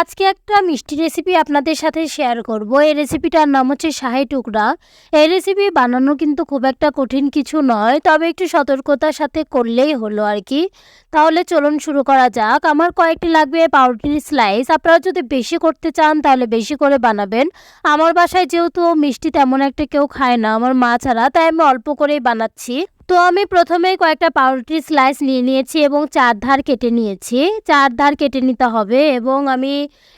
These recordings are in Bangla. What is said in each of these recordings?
আজকে একটা মিষ্টি রেসিপি আপনাদের সাথে শেয়ার করব। এই রেসিপিটার নাম হচ্ছে শাহি টুকরা। এই রেসিপি বানানো কিন্তু খুব একটা কঠিন কিছু নয়, তবে একটু সতর্কতার সাথে করলেই হলো আর কি। তাহলে চলুন শুরু করা যাক। আমার কয়েকটি লাগবে পাউরুটির স্লাইস আপনারা যদি বেশি করতে চান, তাহলে বেশি করে বানাবেন। আমার বাসায় যেহেতু মিষ্টি তেমন একটা কেউ খায় না, আমার মা ছাড়া, তাই আমি অল্প করেই বানাচ্ছি। তো আমি প্রথমেই কয়েকটা পাউরুটির স্লাইস নিয়ে নিয়েছি এবং চার ধার কেটে নিয়েছি। চার ধার কেটে নিতে হবে এবং আমি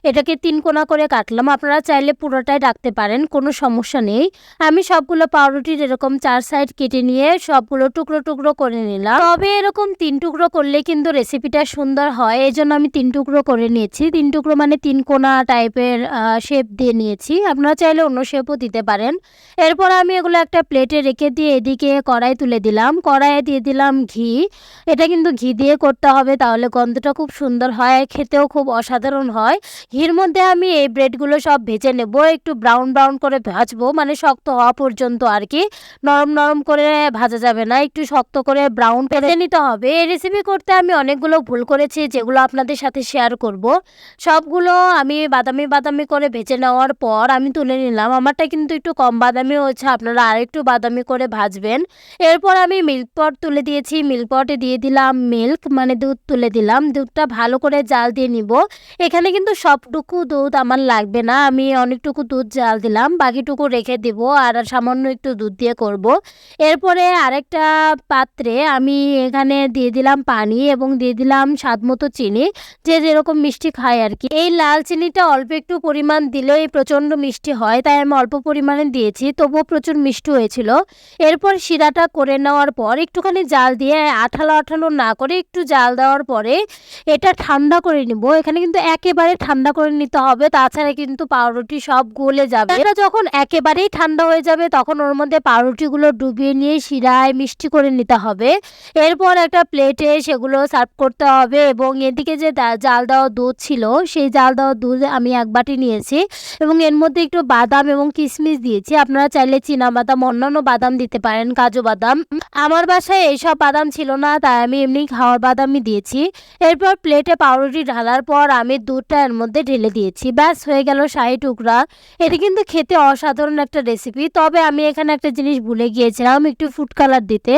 এটাকে তিন কোনা করে কাটলাম। আপনারা চাইলে পুরোটাই রাখতে পারেন, কোনো সমস্যা নেই। আমি সবগুলো পাউরুটির এরকম চার সাইড কেটে নিয়ে সবগুলো টুকরো টুকরো করে নিলাম। তবে এরকম তিন টুকরো করলে কিন্তু রেসিপিটা সুন্দর হয় এই জন্য আমি তিন টুকরো করে নিয়েছি। তিন টুকরো মানে তিন কোনা টাইপের শেপ দিয়ে নিয়েছি। আপনারা চাইলে অন্য শেপও দিতে পারেন। এরপর আমি এগুলো একটা প্লেটে রেখে দিয়ে এদিকে কড়াই তুলে দিলাম। কড়াইয়ে দিয়ে দিলাম ঘি। এটা কিন্তু ঘি দিয়ে করতে হবে, তাহলে গন্ধটা খুব সুন্দর হয়, খেতেও খুব অসাধারণ হয়। ঘির মধ্যে আমি এই ব্রেডগুলো সব ভেজে নেব, একটু ব্রাউন ব্রাউন করে ভাজবো মানে শক্ত হওয়া পর্যন্ত আর কি। নরম নরম করে ভাজা যাবে না, একটু শক্ত করে ব্রাউন করে নিতে হবে। এই রেসিপি করতে আমি অনেকগুলো ভুল করেছি, যেগুলো আপনাদের সাথে শেয়ার করব। সবগুলো আমি বাদামি বাদামি করে ভেজে নেওয়ার পর আমি তুলে নিলাম। আমারটা কিন্তু একটু কম বাদামি হয়েছে, আপনারা আরেকটু বাদামি করে ভাজবেন। এরপর আমি মিল্ক পট তুলে দিয়েছি। মিল্ক পটে দিয়ে দিলাম মিল্ক মানে দুধ তুলে দিলাম। দুধটা ভালো করে জাল দিয়ে নিব। এখানে কিন্তু সবটুকু দুধ আমার লাগবে না। আমি অনেকটুকু দুধ জাল দিলাম, বাকিটুকু রেখে দিব আর সামান্য একটু দুধ দিয়ে করব। এরপরে আরেকটা পাত্রে আমি এখানে দিয়ে দিলাম পানি এবং দিয়ে দিলাম স্বাদ মতো চিনি, যে যেরকম মিষ্টি খায় আর কি। এই লাল চিনিটা অল্প একটু পরিমাণ দিলেই প্রচণ্ড মিষ্টি হয়, তাই আমি অল্প পরিমাণে দিয়েছি, তবুও প্রচুর মিষ্টি হয়েছিল। এরপর শিরাটা করে নেওয়ার পর একটুখানি জাল দিয়ে আঠালো আঠালো না করে একটু জাল দেওয়ার পরে এটা ঠান্ডা করে নিব। এখানে কিন্তু একেবারে ঠান্ডা করে নিতে হবে, তাছাড়া কিন্তু পাউরুটি সব গলে যাবে। এটা যখন একেবারেই ঠান্ডা হয়ে যাবে, তখন ওর মধ্যে পাউরুটিগুলো ডুবিয়ে নিয়ে শিরায় মিষ্টি করে নিতে হবে। এরপর একটা প্লেটে সেগুলো সার্ভ করতে হবে এবং এদিকে যে জাল দেওয়া দুধ ছিল, সেই জাল দেওয়া দুধ আমি এক বাটি নিয়েছি এবং এর মধ্যে একটু বাদাম এবং কিশমিশ দিয়েছি। আপনারা চাইলে চীনা বাদাম অন্যান্য বাদাম দিতে পারেন, কাজু বাদাম। আমার বাসায় এইসব বাদাম ছিল না, তাই আমি এমনি খাওয়ার বাদামই দিয়েছি। এরপর প্লেটে পাউরুটি ঢালার পর আমি দুধটা এর মধ্যে ঢেলে দিয়েছি। ব্যাস, হয়ে গেল শাহি টুকরা। এটি কিন্তু খেতে অসাধারণ একটা রেসিপি তবে আমি এখানে একটা জিনিস ভুলে গিয়েছিলাম, একটু ফুড কালার দিতে।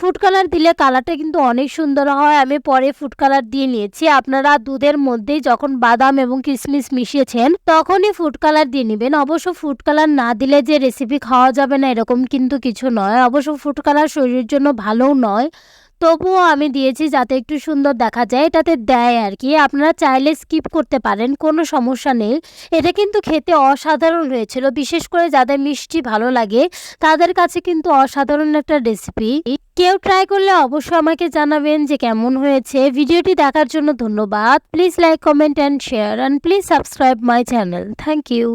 ফুড কালার দিলে কালারটা কিন্তু অনেক সুন্দর হয়। আমি পরে ফুড কালার দিয়ে নিয়েছি। আপনারা দুধের মধ্যেই যখন বাদাম এবং কিশমিশ মিশিয়েছেন, তখনই ফুড কালার দিয়ে নেবেন। অবশ্য ফুড কালার না দিলে যে রেসিপি খাওয়া যাবে না, এরকম কিন্তু কিছু নয়। অবশ্য ফুড কালার শরীরের জন্য ভালোও নয়। তবুও আমি দিয়েছি যাতে একটু সুন্দর দেখা যায়, এটাতে দেয় আর কি আপনারা চাইলে স্কিপ করতে পারেন, কোনো সমস্যা নেই। এটা কিন্তু খেতে অসাধারণ হয়েছিল, বিশেষ করে যাদের মিষ্টি ভালো লাগে, তাদের কাছে কিন্তু অসাধারণ একটা রেসিপি কেউ ট্রাই করলে অবশ্যই আমাকে জানাবেন যে কেমন হয়েছে। ভিডিওটি দেখার জন্য ধন্যবাদ। Please like comment and share and please subscribe my channel thank you